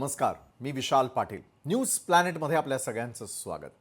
नमस्कार मी विशाल पाटील. न्यूज प्लॅनेटमध्ये आपल्या सगळ्यांचं स्वागत.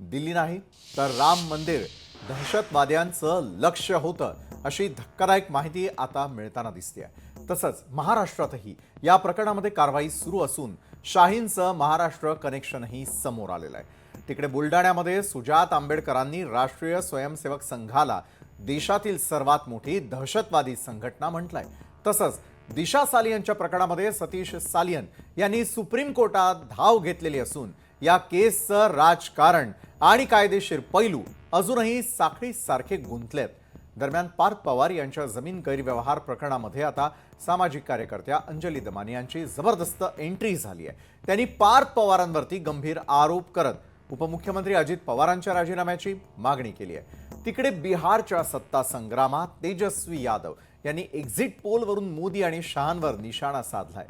दिल्ली नाही तर राम मंदिर. दहशतवाद्यांचं लक्ष होतं अशी धक्कादायक माहिती आता मिळताना दिसते तसंच महाराष्ट्रातही या प्रकरणामध्ये कारवाई सुरू असून शाहींचं महाराष्ट्र कनेक्शनही समोर आलेलं आहे. तिकडे बुलढाण्यामध्ये सुजात आंबेडकरांनी राष्ट्रीय स्वयंसेवक संघाला देशातील सर्वात मोठी दहशतवादी संघटना म्हटलंय. तसंच दिशा सालियनच्या प्रकरणामध्ये सतीश सालियन यांनी सुप्रीम कोर्टात धाव घेतलेली असून या केसचं राजकारण आणि कायदेशीर पैलू अजूनही साखळीसारखे गुंतलेत. दरम्यान पार्थ पवार यांच्या जमीन गैरव्यवहार प्रकरणामध्ये आता सामाजिक कार्यकर्त्या अंजली दमानी यांची जबरदस्त एंट्री झाली आहे. त्यांनी पार्थ पवारांवरती गंभीर आरोप करत उपमुख्यमंत्री अजित पवारांच्या राजीनाम्याची मागणी केली आहे. तिकडे बिहारच्या सत्ता संग्रामात तेजस्वी यादव यांनी एक्झिट पोलवरून मोदी आणि शहांवर निशाणा साधलाय.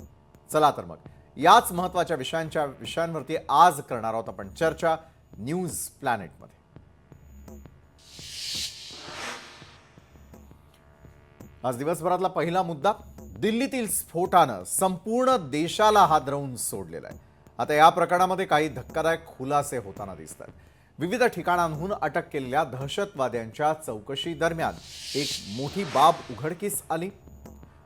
चला तर मग याच महत्त्वाच्या विषयांच्या विषयांवरती आज करणार आहोत आपण चर्चा न्यूज प्लॅनेटमध्ये. आज दिवसभरातला पहिला मुद्दा दिल्लीतील स्फोटानं संपूर्ण देशाला हादरवून सोडलेला आहे. आता या प्रकरणामध्ये काही धक्कादायक खुलासे होताना दिसतात. विविध ठिकाणांहून अटक केलेल्या दहशतवाद्यांच्या चौकशी दरम्यान एक मोठी बाब उघडकीस आली.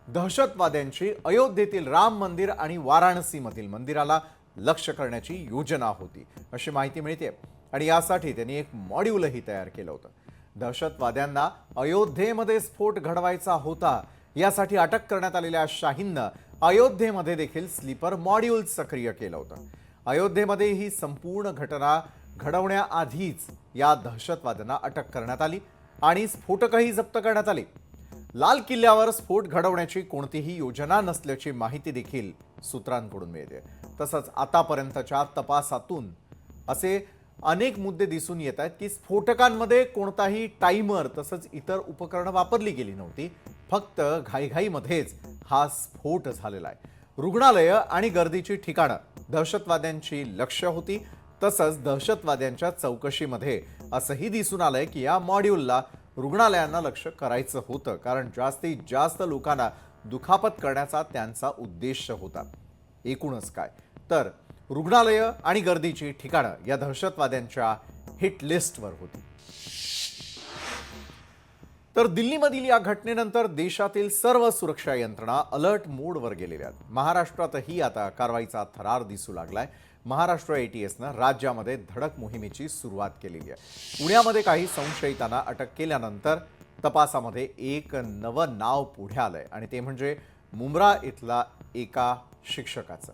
दहशतवाद्यांची अयोध्येतील राम मंदिर आणि वाराणसीमधील मंदिराला लक्ष करण्याची योजना होती अशी माहिती मिळते. आणि यासाठी त्यांनी एक मॉड्यूलही तयार केलं होतं. दहशतवाद्यांना अयोध्येमध्ये स्फोट घडवायचा होता यासाठी अटक करण्यात आलेल्या शाहींनं अयोध्येमध्ये देखील स्लीपर मॉड्यूल सक्रिय केलं होतं. अयोध्येमध्ये ही संपूर्ण घटना घडवण्याआधीच या दहशतवाद्यांना अटक करण्यात आली आणि स्फोटकही जप्त करण्यात आले. लाल किल्ल्यावर स्फोट घडवण्याची कोणतीही योजना नसल्याची माहिती देखील सूत्रांकडून मिळते. तसंच आतापर्यंतच्या तपासातून असे अनेक मुद्दे दिसून येत आहेत की स्फोटकांमध्ये कोणताही टाइमर तसंच इतर उपकरणं वापरली गेली नव्हती. फक्त घाईघाईमध्येच हा स्फोट झालेला आहे. रुग्णालयं आणि गर्दीची ठिकाणं दहशतवाद्यांची लक्ष होती. तसंच दहशतवाद्यांच्या चौकशीमध्ये असंही दिसून आलंय की या मॉड्यूलला रुग्णालयांना लक्ष करायचं होतं कारण जास्तीत जास्त लोकांना दुखापत करण्याचा त्यांचा उद्देश होता. एकूणच काय? तर रुग्णालयं आणि गर्दीची ठिकाणं या दहशतवाद्यांच्या हिट लिस्टवर होती. तर दिल्लीमधील या घटनेनंतर देशातील सर्व सुरक्षा यंत्रणा अलर्ट मोडवर गेलेल्या आहेत. महाराष्ट्रातही आता कारवाईचा थरार दिसू लागलाय. महाराष्ट्र एटीएसनं राज्यामध्ये धडक मोहिमेची सुरुवात केलेली आहे. पुण्यामध्ये काही संशयितांना अटक केल्यानंतर तपासामध्ये एक नवं नाव पुढे आलंय आणि ते म्हणजे मुंब्रा इथला एका शिक्षकाचं.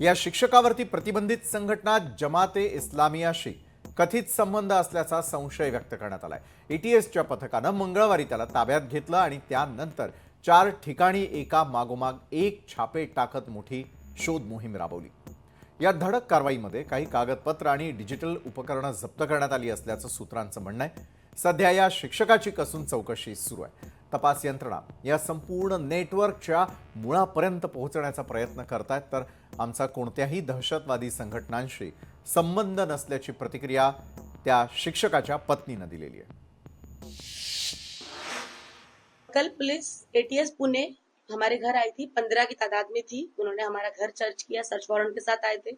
या शिक्षकावरती प्रतिबंधित संघटना जमाते इस्लामियाशी कथित संबंध असल्याचा संशय व्यक्त करण्यात आलाय. एटीएसच्या पथकानं मंगळवारी त्याला ताब्यात घेतलं आणि त्यानंतर चार ठिकाणी एका मागोमाग एक छापे टाकत मोठी शोध मोहीम राबवली. या धडक कारवाईमध्ये काही कागदपत्र आणि डिजिटल उपकरणं जप्त करण्यात आली असल्याचं सूत्रांचं म्हणणं आहे. सध्या या शिक्षकाची कसून चौकशी सुरू आहे. तपास यंत्रणा या संपूर्ण नेटवर्कच्या मुळापर्यंत पोहोचण्याचा प्रयत्न करतायत तर आमचा कोणत्याही दहशतवादी संघटनांशी संबंध नसल्याची प्रतिक्रिया त्या शिक्षकाच्या पत्नीनं दिलेली आहे. कल पुलिस एटीएस पुणे हमारे घर आई थी, पंद्रह की तादाद में थी। उन्होंने हमारा घर सर्च किया, सर्च वारंट के साथ आए थे।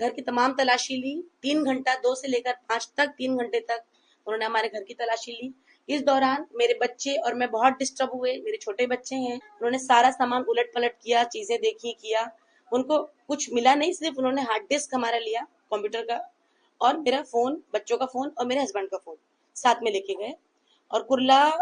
घर की तमाम तलाशी ली। तीन घंटा, दो से लेकर पाँच तक, तीन घंटे तक उन्होंने हमारे घर की तलाशी ली। इस दौरान मेरे बच्चे और मैं बहुत डिस्टर्ब हुए। मेरे छोटे बच्चे हैं। उन्होंने सारा सामान उलट पलट किया, चीज़ें देखी, किया। उनको कुछ मिला नहीं, सिर्फ़ उन्होंने हार्ड डिस्क हमारा लिया कंप्यूटर का, और मेरा फ़ोन बच्चों का फ़ोन और मेरे हस्बैंड का फ़ोन साथ में लेके गए। और कुर्ला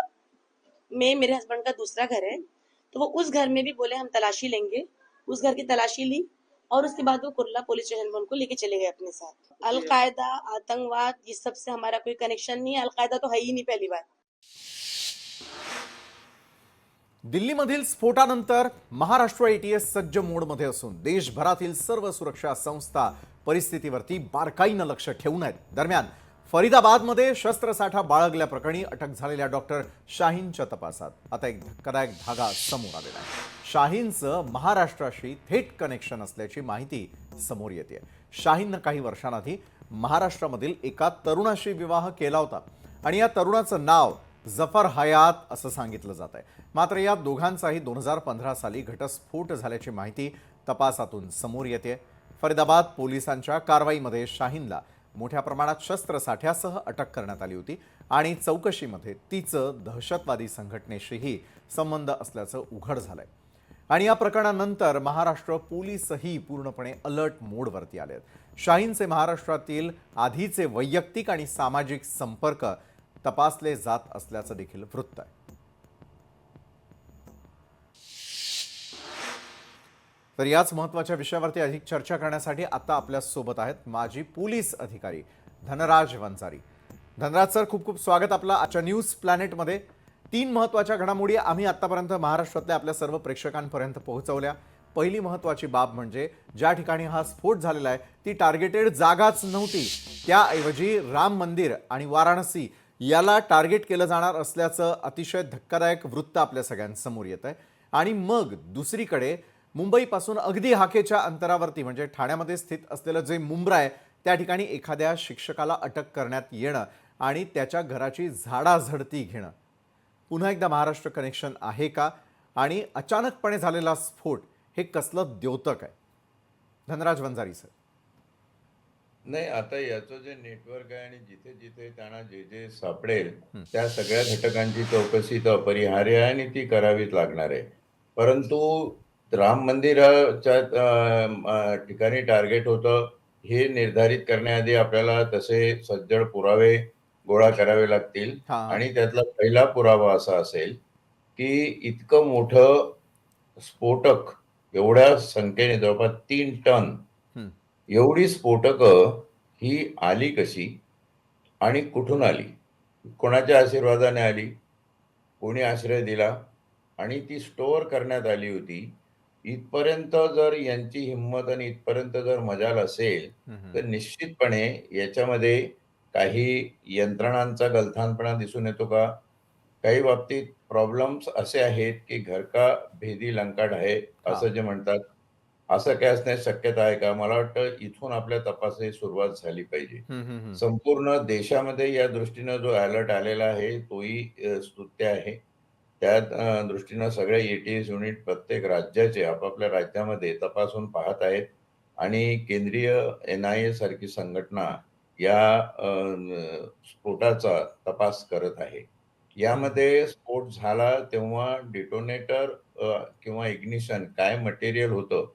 में मेरे हस्बैंड का दूसरा घर है। तो वो उस घर में भी बोले हम तलाशी लेंगे। उस घर की तलाशी ली और उसके बाद वो कुर्ला पुलिस स्टेशन में उनको लेके चले गए अपने साथ। अलकायदा आतंकवाद ये सबसे हमारा कोई कनेक्शन नहीं है। अलकायदा तो है ही नहीं पहली बार। दिल्लीमधील स्फोटानंतर महाराष्ट्र एटीएस सज्ज मोडमध्ये असून देशभरातील सर्व सुरक्षा संस्था परिस्थितीवरती बारकाईनं लक्ष ठेवून आहेत. दरम्यान फरीदाबादमध्ये शस्त्रसाठा बाळगल्याप्रकरणी अटक झालेल्या डॉक्टर शाहीनच्या तपासात. आता एक धक्कादायक धागा समोर आलेला आहे. शाहीनचं महाराष्ट्राशी थेट कनेक्शन असल्याची माहिती समोर येते शाहीननं काही वर्षांआधी महाराष्ट्रामधील एका तरुणाशी विवाह केला होता. आणि या तरुणाचं नाव जफर हयात असं सांगितलं जात आहे. मात्र या दोघांचाही दोन हजार पंधरा साली घटस्फोट झाल्याची माहिती तपासातून समोर येते फरीदाबाद पोलिसांच्या कारवाईमध्ये शाहीनला मोठ्या प्रमाणात शस्त्रसाठ्यासह अटक करण्यात आली होती आणि चौकशीमध्ये तिचं दहशतवादी संघटनेशीही संबंध असल्याचं उघड झालंय. आणि या प्रकरणानंतर महाराष्ट्र पोलीसही पूर्णपणे अलर्ट मोडवरती आले आहेत शाहीनचे महाराष्ट्रातील आधीचे वैयक्तिक आणि सामाजिक संपर्क तपासले जात असल्याचं देखील वृत्त आहे. तर याच महत्त्वाच्या विषयावरती अधिक चर्चा करण्यासाठी आता आपल्यासोबत आहेत माजी पोलीस अधिकारी धनराज वंजारी. धनराज सर खूप खूप स्वागत आपलं आजच्या न्यूज प्लॅनेटमध्ये. तीन महत्त्वाच्या घडामोडी आम्ही आत्तापर्यंत महाराष्ट्रातल्या आपल्या सर्व प्रेक्षकांपर्यंत पोहोचवल्या. पहिली महत्त्वाची बाब म्हणजे ज्या ठिकाणी हा स्फोट झालेला आहे ती टार्गेटेड जागाच नव्हती. त्याऐवजी राम मंदिर आणि वाराणसी याला टार्गेट केलं जाणार असल्याचं अतिशय धक्कादायक वृत्त आपल्या सगळ्यांसमोर येत आहे आणि मग दुसरीकडे मुंबईपासून अगदी हाकेच्या अंतरावरती म्हणजे ठाण्यामध्ये स्थित असलेलं जे मुंब्रा आहे त्या ठिकाणी एखाद्या शिक्षकाला अटक करण्यात येणं आणि त्याच्या घराची झाडाझडती घेणं. पुन्हा एकदा महाराष्ट्र कनेक्शन आहे का? आणि अचानकपणे झालेला स्फोट हे कसलं द्योतक आहे? धनराज वंजारी सर. नाही आता याचं जे नेटवर्क आहे आणि जिथे जिथे त्यांना जे जे सापडेल त्या सगळ्या घटकांची चौकशी तर अपरिहार्य आहे आणि ती करावीच लागणार आहे. परंतु राम मंदिराच्या ठिकाणी टार्गेट होतं हे निर्धारित करण्याआधी आपल्याला तसे सज्जड पुरावे गोळा करावे लागतील. आणि त्यातला पहिला पुरावा असा असेल की इतकं मोठं स्फोटक एवढ्या संख्येने जवळपास तीन टन. एवढी स्फोटकं ही आली कशी आणि कुठून आली? कोणाच्या आशीर्वादाने आली? कोणी आश्रय दिला? आणि ती स्टोअर करण्यात आली होती. इथपर्यंत जर यांची हिंमत आणि इथपर्यंत जर मजाल असेल तर निश्चितपणे याच्यामध्ये काही यंत्रणांचा गलथानपणा दिसून येतो का? काही बाबतीत प्रॉब्लेम्स असे आहेत की घर का भेदी लंकाट आहे असं जे म्हणतात. असं काय असण्याची शक्यता आहे का? मला वाटतं इथून आपल्या तपासाची सुरुवात झाली पाहिजे. संपूर्ण देशामध्ये या दृष्टीनं जो अलर्ट आलेला आहे तोही स्तुत्य आहे. त्या दृष्टीनं सगळे एटीएस युनिट प्रत्येक राज्याचे आपापल्या राज्यामध्ये तपासून पाहत आहेत आणि केंद्रीय एन आय ए सारखी संघटना या स्फोटाचा तपास करत आहे. यामध्ये स्फोट झाला तेव्हा डिटोनेटर किंवा इग्निशन काय मटेरियल होतं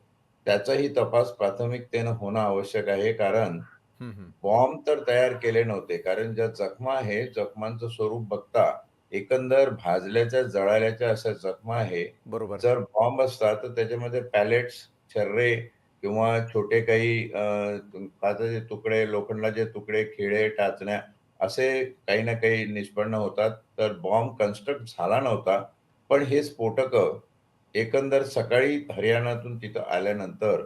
त्याचाही तपास प्राथमिकतेनं होणं आवश्यक आहे. कारण. बॉम्ब तर तयार केले नव्हते. कारण ज्या जखमा आहे जखमांचं स्वरूप बघता एकंदर भाजल्याच्या जळाल्याच्या अशा जखमा आहे. बरोबर. जर बॉम्ब असतात तर त्याच्यामध्ये पॅलेट्स छर्रे किंवा छोटे काही काचाचे तुकडे लोखंडाचे तुकडे खिळे टाचण्या असे काही ना काही निष्पन्न होतात. तर बॉम्ब कन्स्ट्रक्ट झाला नव्हता. पण हे स्फोटक एकंदर सकाळी हरियाणातून तिथं आल्यानंतर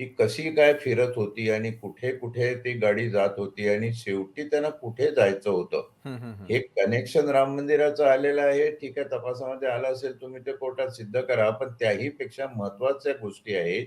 ही कशी काय फिरत होती आणि कुठे कुठे ती गाडी जात होती आणि शेवटी त्यांना कुठे जायचं होतं. हे कनेक्शन राम मंदिराचं आलेलं आहे ठीक आहे तपासामध्ये आलं असेल तुम्ही ते कोर्टात सिद्ध करा पण त्याही पेक्षा महत्त्वाच्या गोष्टी आहेत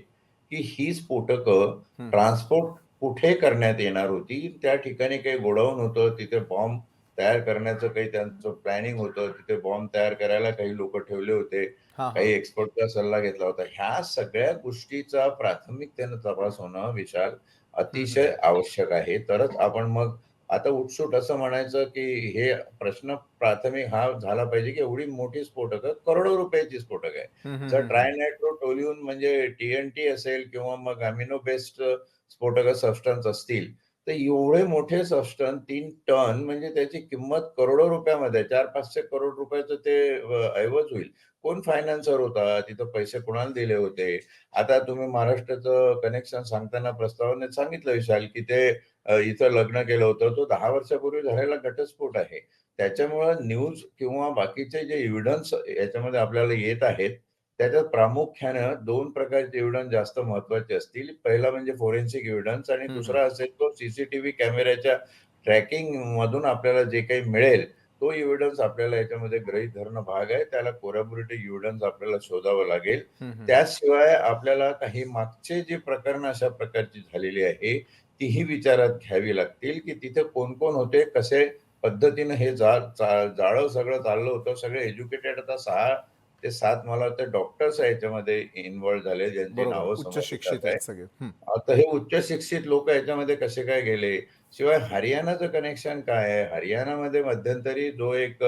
की ही स्फोटकं. ट्रान्सपोर्ट कुठे करण्यात येणार होती त्या ठिकाणी काही गोडाऊन होतं तिथे बॉम्ब तयार करण्याचं काही त्यांचं प्लॅनिंग होतं तिथे बॉम्ब तयार करायला काही लोक ठेवले होते. काही एक्सपर्टचा सल्ला घेतला होता. ह्या सगळ्या गोष्टीचा प्राथमिकतेनं तपास होणं विशाल अतिशय आवश्यक आहे. तरच आपण मग आता उठसूट असं म्हणायचं की हे प्रश्न प्राथमिक हा झाला पाहिजे की एवढी मोठी स्फोटक करोडो रुपयाची स्फोटक आहे जर हम्म. ट्रायनायट्रोटोल्युन म्हणजे टीएनटी असेल किंवा मग अमिनो बेस्ड स्फोटक सबस्टन्स असतील तर एवढे मोठे सबस्टन्स तीन टन म्हणजे त्याची किंमत करोडो रुपयामध्ये. चार पाचशे करोड रुपयाचं ते ऐवज होईल. कोण फायनान्सर होता? तिथं पैसे कोणाला दिले होते? आता तुम्ही महाराष्ट्राचं कनेक्शन सांगताना प्रस्तावनेत सांगितलं विशाल की ते इथं लग्न केलं होतं. तो दहा वर्षापूर्वी झालेला घटस्फोट आहे. त्याच्यामुळं न्यूज किंवा बाकीचे जे एव्हिडन्स याच्यामध्ये आपल्याला येत आहेत त्याच्यात प्रामुख्यानं दोन प्रकारचे एव्हिडन्स जास्त महत्त्वाचे असतील. पहिला म्हणजे फोरेन्सिक एव्हिडन्स आणि. दुसरा असेल तो सीसीटीव्ही कॅमेऱ्याच्या ट्रॅकिंग मधून आपल्याला जे काही मिळेल तो एव्हिडन्स आपल्याला याच्यामध्ये गृहीत धरणं भाग आहे. त्याला कोरॅबोरेटिव्ह एव्हिडन्स आपल्याला शोधावं लागेल. त्याशिवाय आपल्याला काही मागचे जे प्रकरण अशा प्रकारची झालेली आहे तीही विचारात घ्यावी लागतील की तिथे कोण कोण होते कसे पद्धतीनं हे जाळं सगळं चाललं होतं. सगळे एज्युकेटेड आता सहा ते सात मला वाटतं डॉक्टर्स याच्यामध्ये इन्व्हॉल्व झाले ज्यांची नावं शिक्षित आहे. आता हे उच्च शिक्षित लोक याच्यामध्ये कसे काय गेले? शिवाय हरियाणाचं कनेक्शन काय आहे? हरियाणामध्ये मध्यंतरी जो एक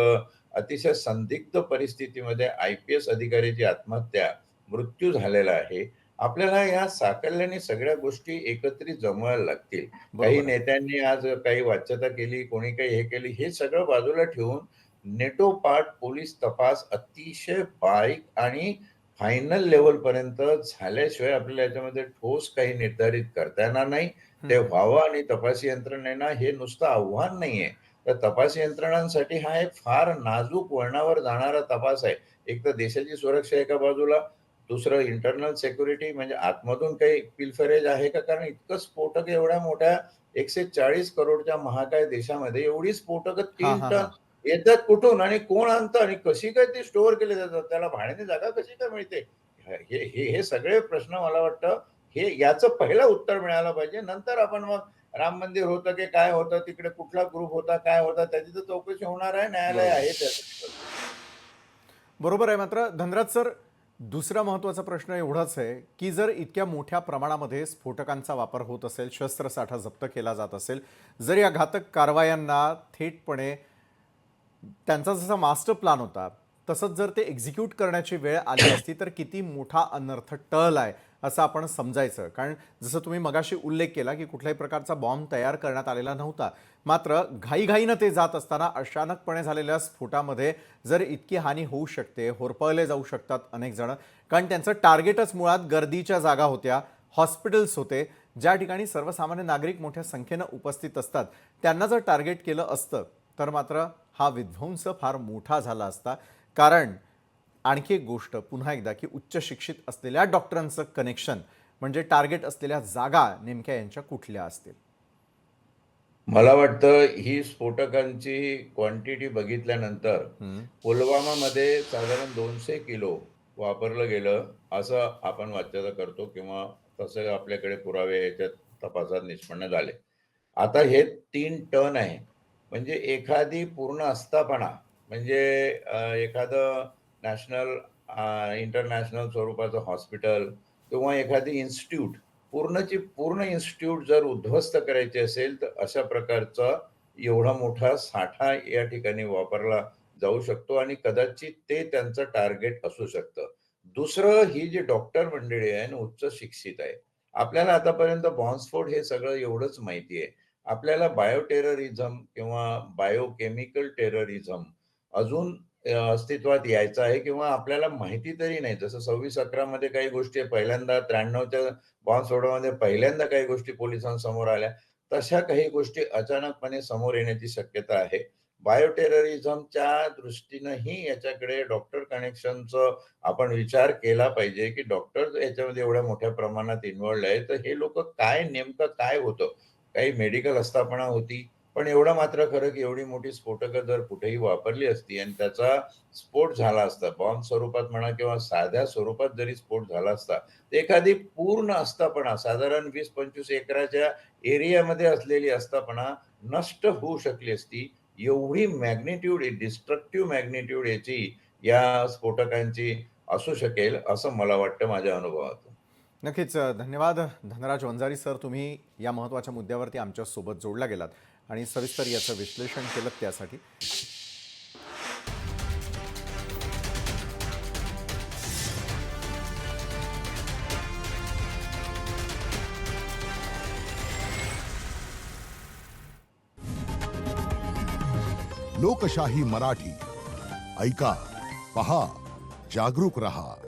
अतिशय संदिग्ध परिस्थितीमध्ये आय पी एस अधिकाऱ्याची आत्महत्या मृत्यू झालेला आहे. आपल्याला या साकल्याने सगळ्या गोष्टी एकत्रित जमवायला लागतील. काही. नेत्यांनी आज काही वाच्यता केली कोणी काही हे केली हे सगळं बाजूला ठेवून नेटोपाट पोलीस तपास अतिशय बारीक आणि फायनल लेवल पर्यंत झाल्याशिवाय आपल्याला याच्यामध्ये ठोस काही निर्धारित करता येणार नाही. ते. व्हावं आणि तपासी यंत्रणेना हे नुसतं आव्हान नाहीये. तर तपासी यंत्रणांसाठी हा एक फार नाजूक वळणावर जाणारा तपास आहे. एक तर देशाची सुरक्षा एका बाजूला दुसरं इंटरनल सेक्युरिटी म्हणजे आतमधून काही पिलफरेज आहे का? कारण इतकं स्फोटक एवढ्या मोठ्या एकशे चाळीस करोडच्या महाकाय देशामध्ये एवढी स्फोटक तीन टन. येतात कुठून आणि कोण आणतं आणि कशी काय ती स्टोअर केली जातात? त्याला भाड्याने जागा कशी काय मिळते? हे हे सगळे प्रश्न मला वाटतं हे याचं पहिलं उत्तर मिळालं पाहिजे. नंतर आपण मग राम मंदिर होतं की काय होतं तिकडे कुठला ग्रुप होता काय होता त्याची तर चौकशी होणार आहे न्यायालय. आहे त्याचं. बरोबर आहे मात्र धनराज सर दुसरा महत्त्वाचा प्रश्न एवढाच आहे की जर इतक्या मोठ्या प्रमाणामध्ये स्फोटकांचा वापर होत असेल शस्त्रसाठा जप्त केला जात असेल जर या घातक कारवायांना थेटपणे त्यांचा जसा मास्टर प्लॅन होता तसंच जर ते एक्झिक्यूट करण्याची वेळ आली असती तर किती मोठा अनर्थ टळ आहे असं आपण समजायचं. कारण जसं तुम्ही मगाशी उल्लेख केला की कुठल्याही प्रकारचा बॉम्ब तयार करण्यात आलेला नव्हता. मात्र घाईघाईनं ते जात असताना अचानकपणे झालेल्या स्फोटामध्ये जर इतकी हानी होऊ शकते होरपळले जाऊ शकतात अनेक जण. कारण त्यांचं टार्गेटच मुळात गर्दीच्या जागा होत्या हॉस्पिटल्स होते ज्या ठिकाणी सर्वसामान्य नागरिक मोठ्या संख्येनं उपस्थित असतात. त्यांना जर टार्गेट केलं असतं तर मात्र हा विध्वंस फार मोठा झाला असता. कारण आणखी एक गोष्ट पुन्हा एकदा की उच्च शिक्षित असलेल्या डॉक्टरांचं कनेक्शन म्हणजे टार्गेट असलेल्या जागा नेमक्या यांच्या कुठल्या असतील? मला वाटतं ही स्फोटकांची क्वांटिटी बघितल्यानंतर. पुलवामामध्ये साधारण दोनशे किलो वापरलं गेलं असं आपण वाच्यता करतो किंवा तसं आपल्याकडे पुरावे याच्यात तपासात निष्पन्न झाले. आता हे तीन टन आहे. म्हणजे एखादी पूर्ण आस्थापना म्हणजे एखादं नॅशनल इंटरनॅशनल uh, स्वरूपाचं हॉस्पिटल किंवा एखादी इन्स्टिट्यूट पूर्णची पूर्ण इन्स्टिट्यूट जर उद्ध्वस्त करायची असेल तर अशा प्रकारचा एवढा मोठा साठा या ठिकाणी वापरला जाऊ शकतो आणि कदाचित ते त्यांचं टार्गेट असू शकतं. दुसरं ही जी डॉक्टर मंडळी आहे ना उच्च शिक्षित आहे आपल्याला आतापर्यंत बॉन्सफोर्ड हे सगळं एवढंच माहिती आहे. आपल्याला बायोटेररिझम किंवा बायोकेमिकल टेररिझम अजून अस्तित्वात यायचं आहे किंवा आपल्याला माहिती तरी नाही. जसं सव्वीस अकरा मध्ये काही गोष्टी पहिल्यांदा त्र्याण्णवच्या बॉम्बस्फोटामध्ये पहिल्यांदा काही गोष्टी पोलिसांसमोर आल्या. तशा काही गोष्टी अचानकपणे समोर येण्याची शक्यता आहे. बायोटेररिझमच्या दृष्टीनंही याच्याकडे डॉक्टर कनेक्शनचं आपण विचार केला पाहिजे की डॉक्टर याच्यामध्ये एवढ्या मोठ्या प्रमाणात इन्व्हॉल्ड आहे. तर हे लोक काय नेमकं काय होतं? काही मेडिकल आस्थापना होती? पण एवढं मात्र खरं की एवढी मोठी स्फोटकं जर कुठेही वापरली असती आणि त्याचा स्फोट झाला असता बॉम्ब स्वरूपात म्हणा किंवा साध्या स्वरूपात जरी स्फोट झाला असता एखादी पूर्ण आस्थापना साधारण वीस पंचवीस एकराच्या एरियामध्ये असलेली आस्थापना नष्ट होऊ शकली असती एवढी मॅग्नेट्यूड डिस्ट्रक्टिव्ह मॅग्नेट्यूड याची या स्फोटकांची असू शकेल असं मला वाटतं माझ्या अनुभवातून. नक्कीच धन्यवाद धनराज वंजारी सर तुम्ही या महत्त्वाच्या मुद्द्यावरती आमच्यासोबत जोडला गेलात. आणि सविस्तर याचं विश्लेषण केलं त्यासाठी. लोकशाही मराठी. ऐका पहा जागरूक रहा.